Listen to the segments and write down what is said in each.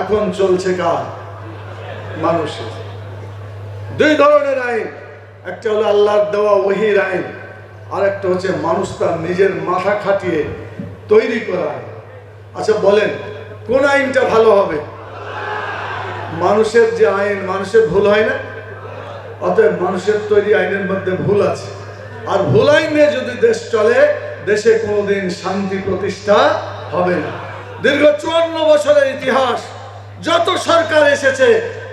এখন চলছে কার মানুষের। দুই ধরনের আইন, একটা হলো আল্লাহর দেওয়া ওহির আইন আর একটা হচ্ছে মানুষ তার নিজের মাথা খাটিয়ে তৈরি করা আচ্ছা বলেন, কোন আইনটা ভালো হবে? মানুষের যে আইন, মানুষের ভুল হয় না? অতএব মানুষের তৈরি আইনের মধ্যে ভুল আছে। আর ভুল আইন যদি দেশ চলে, দেশে কোনোদিন শান্তি প্রতিষ্ঠা হবে না। দীর্ঘ চুয়ান্ন বছরের ইতিহাস যত সরকার এসেছে,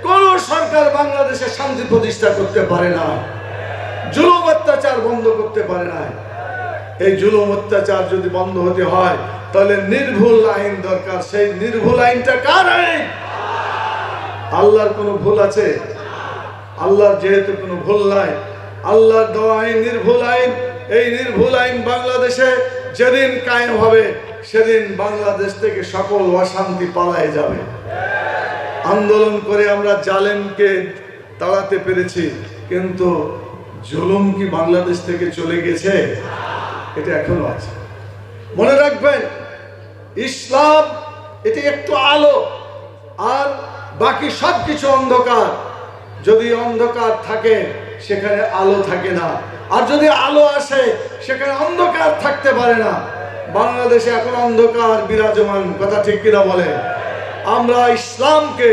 কোন সরকার বাংলাদেশে শান্তি প্রতিষ্ঠা করতে পারে না। জুলুম অত্যাচার বন্ধ করতে পারে না। এই জুলুম অত্যাচার যদি বন্ধ হতে হয়, তাহলে নির্ভুল আইন দরকার। সেই নির্ভুল আইনটা কার আইন? আল্লাহর কোনো ভুল আছে? আল্লাহর যেহেতু কোনো ভুল নাই, আল্লাহর দেওয়া আইন নির্ভুল আইন, এই নির্ভুল আইন বাংলাদেশে যেদিন কায়েম হবে, সেদিন বাংলাদেশ থেকে সকল অশান্তি পালায় যাবে। আন্দোলন করে আমরা জালেমকে তাড়াতে পেরেছি, কিন্তু জুলুম কি বাংলাদেশ থেকে চলে গেছে? এটা এখনও আছে। মনে রাখবেন, ইসলাম, এটি একটু আলো, আর বাকি সব কিছু অন্ধকার। যদি অন্ধকার থাকে, সেখানে আলো থাকে না। আর যদি আলো আসে সেখানে অন্ধকার থাকতে পারে না। বাংলাদেশে এখন অন্ধকার বিরাজমান, কথা ঠিক কিনা বলে? আমরা ইসলামকে,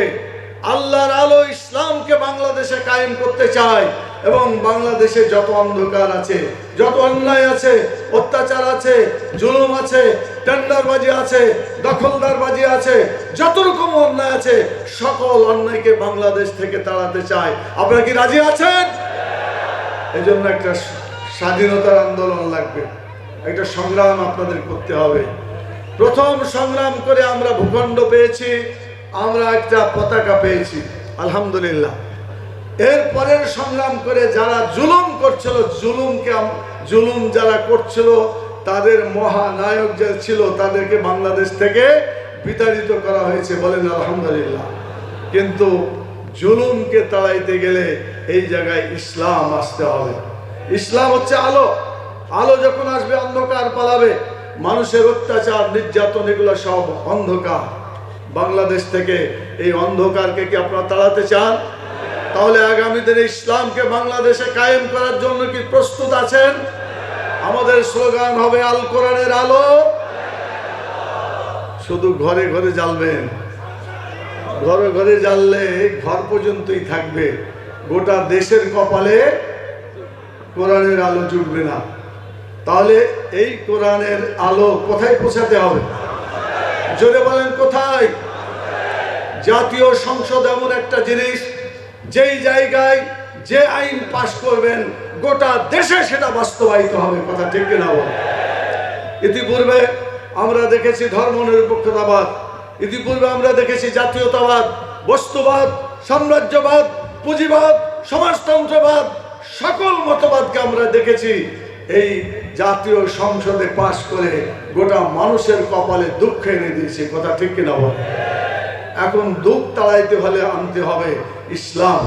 আল্লাহর আলো ইসলামকে বাংলাদেশে কায়েম করতে চাই এবং বাংলাদেশে যত অন্ধকার আছে, যত অন্যায় আছে, অত্যাচার আছে, জুলুম আছে, টেন্ডারবাজি আছে, দখলদারবাজি আছে যত রকম অন্যায় আছে, সকল অন্যায়কে বাংলাদেশ থেকে তাড়াতে চাই আপনারা কি রাজি আছেন? এই জন্য একটা স্বাধীনতার আন্দোলন লাগবে। একটা সংগ্রাম আপনাদের করতে হবে। প্রথম সংগ্রাম করে আমরা ভূখণ্ড পেয়েছি, আমরা একটা পতাকা পেয়েছি, আলহামদুলিল্লাহ। এর পরের সংগ্রাম করে যারা জুলুম করছিল, জুলুমকে জুলুম যারা করছিল, তাদের মহানায়ক যে ছিল, তাদেরকে বাংলাদেশ থেকে বিতাড়িত করা হয়েছে বলেন আলহামদুলিল্লাহ। কিন্তু জুলুমকে তাড়াইতে গেলে এই জায়গায় ইসলাম আসতে হবে। ইসলাম হচ্ছে আলো। আলো যখন আসবে, অন্ধকার পালাবে। মানুষের অত্যাচার, নির্যাতন, এগুলো সব অন্ধকার। বাংলাদেশ থেকে এই অন্ধকারকে কি আপনারা তাড়াতে চান? তাহলে আগামী দিনে ইসলামকে বাংলাদেশে কায়েম করার জন্য কি প্রস্তুত আছেন? আমাদের স্লোগান হবে, আল কোরআনের আলো। শুধু ঘরে ঘরে জ্বালবেন। ঘরে ঘরে জ্বাললে ঘর পর্যন্তই থাকবে। গোটা দেশের কপালে কোরআনের আলো জুটবে না। তাহলে এই কোরআনের আলো কোথায় পৌঁছাতে হবে? জোরে বলেন, কোথায়? জাতীয় সংসদ এমন একটা জিনিস, যেই জায়গায় যে আইন পাশ করবেন, গোটা দেশে সেটা বাস্তবায়িত হবে, কথা ঠিক কিনা ইতিপূর্বে আমরা দেখেছি ধর্মনিরপেক্ষতাবাদ ইতিপূর্বে আমরা দেখেছি জাতীয়তাবাদ, বস্তুবাদ, সাম্রাজ্যবাদ, পুঁজিবাদ, সমাজতন্ত্রবাদ সকল মতবাদকে আমরা দেখেছি, এই জাতীয় সংসদে পাশ করে গোটা মানুষের কপালে দুঃখ এনে দিয়েছে, কথা ঠিক কিনা বল? এখন দুঃখ তাড়াইতে হলে আনতে হবে ইসলাম।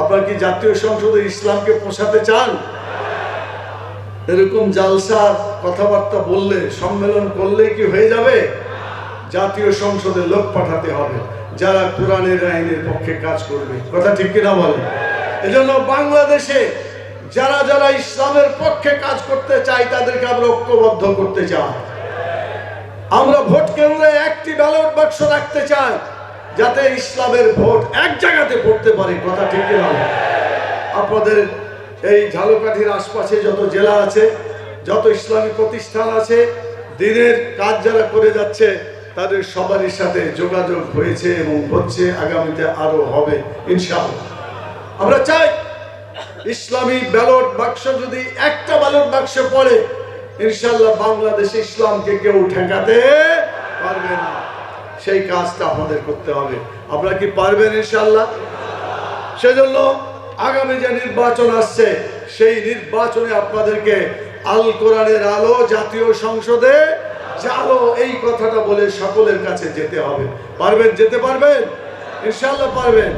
আপনার কি জাতীয় সংসদে ইসলামকে পোষাতে চান? এরকম জালসার কথাবার্তা বললে, সম্মেলন করলে কি হয়ে যাবে? জাতীয় সংসদে লোক পাঠাতে হবে, যারা কোরআনের আইনের পক্ষে কাজ করবে, কথা ঠিক কিনা বলে? এজন্য বাংলাদেশে যারা যারা ইসলামের পক্ষে কাজ করতে চাই তাদেরকে আমরা ঐক্যবদ্ধ করতে চাই আমরা ভোট কেন্দ্রে একটি ব্যালট বাক্স রাখতে চাই, যাতে ইসলামের ভোট এক জায়গাতে পড়তে পারে, কথা ঠিক বলে? আপনাদের এই ঝালকাঠির আশপাশে যত জেলা আছে, যত ইসলামী প্রতিষ্ঠান আছে, দিনের কাজ যারা করে যাচ্ছে, তাদের সবারই সাথে যোগাযোগ হয়েছে এবং হচ্ছে, আগামীতে আরও হবে, ইনশাআল্লাহ আমরা চাই ইসলামী ব্যালট বাক্স যদি একটা ব্যালট বাক্স পড়ে ইনশাল্লাহ বাংলাদেশে ইসলামকে কেউ ঠেকাতে পারবে না। সেই কাজটা আমাদের করতে হবে। আপনারা কি পারবেন ইনশাল্লাহ সেজন্য আগামী যে নির্বাচন আসছে, সেই নির্বাচনে আপনাদেরকে আল কোরআনের আলো, জাতীয় সংসদে জালো, এই কথাটা বলে সকলের কাছে যেতে হবে। পারবেন? যেতে পারবেন? ইনশাল্লাহ পারবেন।